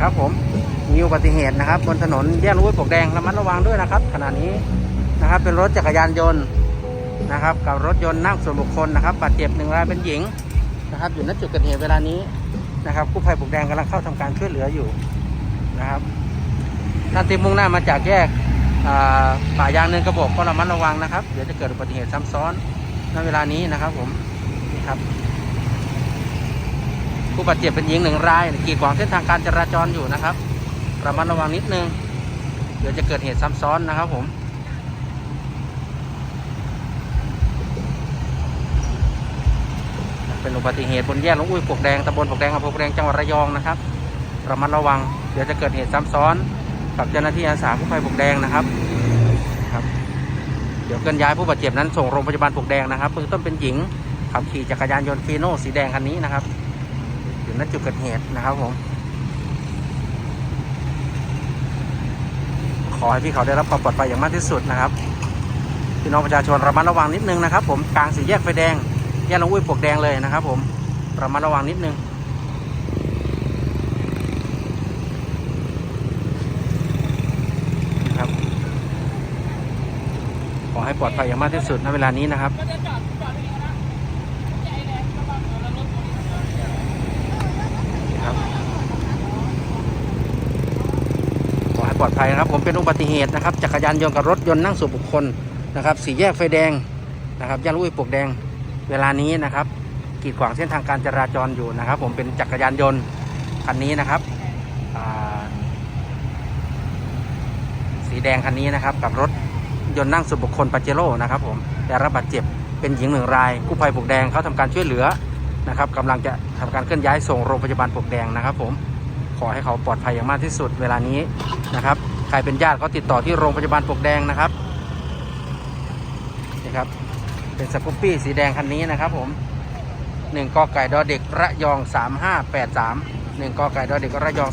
ครับผมมีอุบัติเหตุนะครับ บนถนนแยกลูกปกแดงระมัดระวังด้วยนะครับ ขณะนี้นะครับเป็นรถจักรยานยนต์นะครับ กับรถยนต์นั่งส่วนบุคคลนะครับบาดเจ็บหนึ่งรายเป็นหญิงนะครับ อยู่ณจุดเกิดเหตุเวลานี้นะครับกู้ภัยปกแดงกำลังเข้าทำการช่วยเหลืออยู่นะครับท่านที่มุ่งหน้ามาจากแยกป่ายางเนินกระบอกก็ระมัดระวังนะครับเดี๋ยวจะเกิดอุบัติเหตุซ้ำซ้อนณเวลานี้นะครับผมนี่ครับ ผู้บาดเจ็บเป็นหญิงหนึ่งรายกีดขวางเส้นทางการจราจรอยู่นะครับ ระมัดระวังนิดนึง เดี๋ยวจะเกิดเหตุซ้ำซ้อนนะครับผมเป็นอุบัติเหตุบนแยกหลวงอุ้ยปวกแดงตำบลปวกแดงอำเภอปวกแดงจังหวัดระยองนะครับระมัดระวัง เดี๋ยวจะเกิดเหตุซ้ำซ้อน กับเจ้าหน้าที่อาสากู้ภัยปวกแดงนะครับครับ เดี๋ยวเคลื่อนย้ายผู้บาดเจ็บนั้นส่งโรงพยาบาลปวกแดงนะครับเบื้องต้นเป็นหญิงขับขี่จักรยานยนต์ฟีโน่สีแดงคันนี้นะครับ อยู่ณจุดเกิดเหตุนะครับผม ขอให้พี่เขาได้รับความปลอดภัยอย่างมากที่สุดนะครับพี่น้องประชาชนระมัดระวังนิดนึงนะครับ ผมกลางสี่แยกไฟแดงแยกลงอุ้ยปลวกแดงเลยนะครับ ผมระมัดระวังนิดนึงนะครับขอให้ปลอดภัยอย่างมากที่สุดณเวลานี้นะครับขอให้ ปลอดภัยนะครับ ผมเป็นอุบัติเหตุนะครับจักรยานยนต์กับรถยนต์นั่งส่วนบุคคลนะครับสี่แยกไฟแดงนะครับย่านลุยปลวกแดงเวลานี้นะครับ กีดขวางเส้นทางการจราจรอยู่นะครับ ผมเป็นจักรยานยนต์คันนี้นะครับสีแดงคันนี้นะครับ กับรถยนต์นั่งส่วนบุคคลปาเจโร่นะครับ ผมได้รับบาดเจ็บเป็นหญิงหนึ่งรายกู้ภัยปลวกแดงเขาทำการช่วยเหลือนะครับกำลังจะทำการเคลื่อนย้ายส่งโรงพยาบาลปลวกแดงนะครับ ผม ขอให้เขาปลอดภัยอย่างมากที่สุดเวลานี้นะครับ ใครเป็นญาติก็ติดต่อที่โรงพยาบาลปวกแดงนะครับนี่ครับ เป็นสกูปปี้สีแดงคันนี้นะครับผมหนึ่งกอไก่ดอเด็กระยอง3583หนึ่งกอไก่ดอเด็กระยอง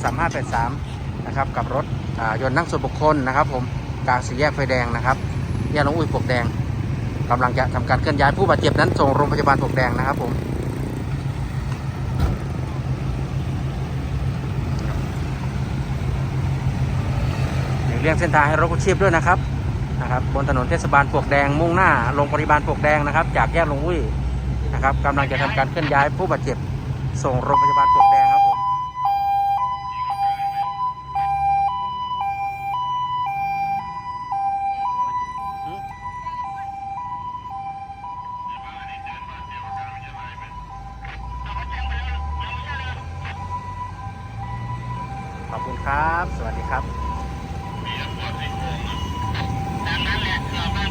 3583นะครับกับรถยนต์นั่งส่วนบุคคลนะครับผมกลางสี่แยกไฟแดงนะครับแยกหลวงอุ้ยปวกแดงกำลังจะทำการเคลื่อนย้ายผู้บาดเจ็บนั้นส่งโรงพยาบาลปวกแดงนะครับผม หลีก เลี่ยงเส้นทางให้รถกู้ชีพด้วยนะครับนะครับบนถนนเทศบาลปวกแดงมุ่งหน้าโรงพยาบาลปวกแดงนะครับ จากแยกลงวุ้ยนะครับกำลังจะทำการเคลื่อนย้ายผู้บาดเจ็บส่งโรงพยาบาลปวกแดงครับผมขอบคุณครับ สวัสดีครับ ตามนั้นแหละครับพี่